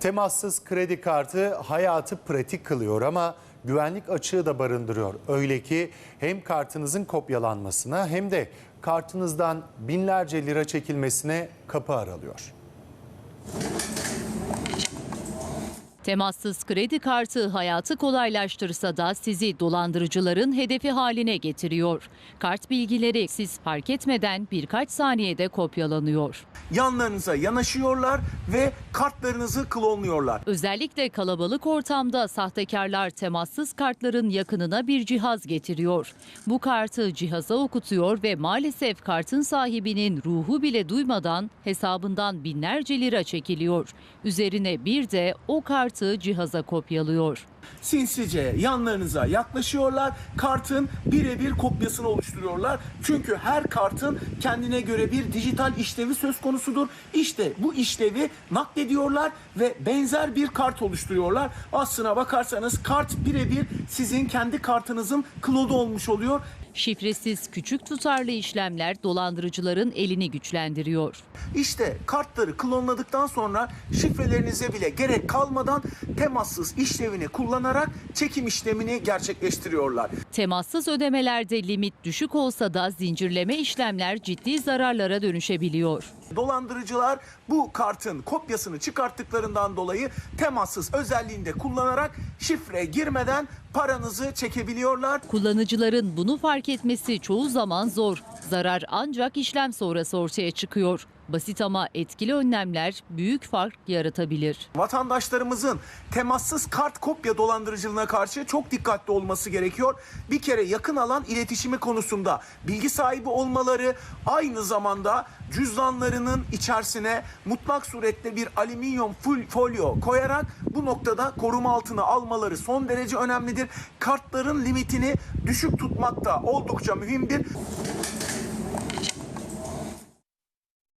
Temassız kredi kartı hayatı pratik kılıyor ama güvenlik açığı da barındırıyor. Öyle ki hem kartınızın kopyalanmasına hem de kartınızdan binlerce lira çekilmesine kapı aralıyor. Temassız kredi kartı hayatı kolaylaştırsa da sizi dolandırıcıların hedefi haline getiriyor. Kart bilgileri siz fark etmeden birkaç saniyede kopyalanıyor. Yanlarınıza yanaşıyorlar ve kartlarınızı klonluyorlar. Özellikle kalabalık ortamda sahtekarlar temassız kartların yakınına bir cihaz getiriyor. Bu kartı cihaza okutuyor ve maalesef kartın sahibinin ruhu bile duymadan hesabından binlerce lira çekiliyor. Üzerine bir de o kartı cihaza kopyalıyor. Sinsice yanlarınıza yaklaşıyorlar. Kartın birebir kopyasını oluşturuyorlar. Çünkü her kartın kendine göre bir dijital işlevi söz konusudur. İşte bu işlevi naklediyorlar ve benzer bir kart oluşturuyorlar. Aslına bakarsanız kart birebir sizin kendi kartınızın klodu olmuş oluyor. Şifresiz küçük tutarlı işlemler dolandırıcıların elini güçlendiriyor. İşte kartları klonladıktan sonra şifrelerinize bile gerek kalmadan temassız işlevini kullanarak çekim işlemini gerçekleştiriyorlar. Temassız ödemelerde limit düşük olsa da zincirleme işlemler ciddi zararlara dönüşebiliyor. Dolandırıcılar bu kartın kopyasını çıkarttıklarından dolayı temassız özelliğinde kullanarak şifre girmeden paranızı çekebiliyorlar. Kullanıcıların bunu fark etmesi çoğu zaman zor. Zarar ancak işlem sonrası ortaya çıkıyor. Basit ama etkili önlemler büyük fark yaratabilir. Vatandaşlarımızın temassız kart kopya dolandırıcılığına karşı çok dikkatli olması gerekiyor. Bir kere yakın alan iletişimi konusunda bilgi sahibi olmaları aynı zamanda cüzdanlarının içerisine mutlak surette bir alüminyum folyo koyarak bu noktada koruma altına almaları son derece önemlidir. Kartların limitini düşük tutmak da oldukça mühimdir.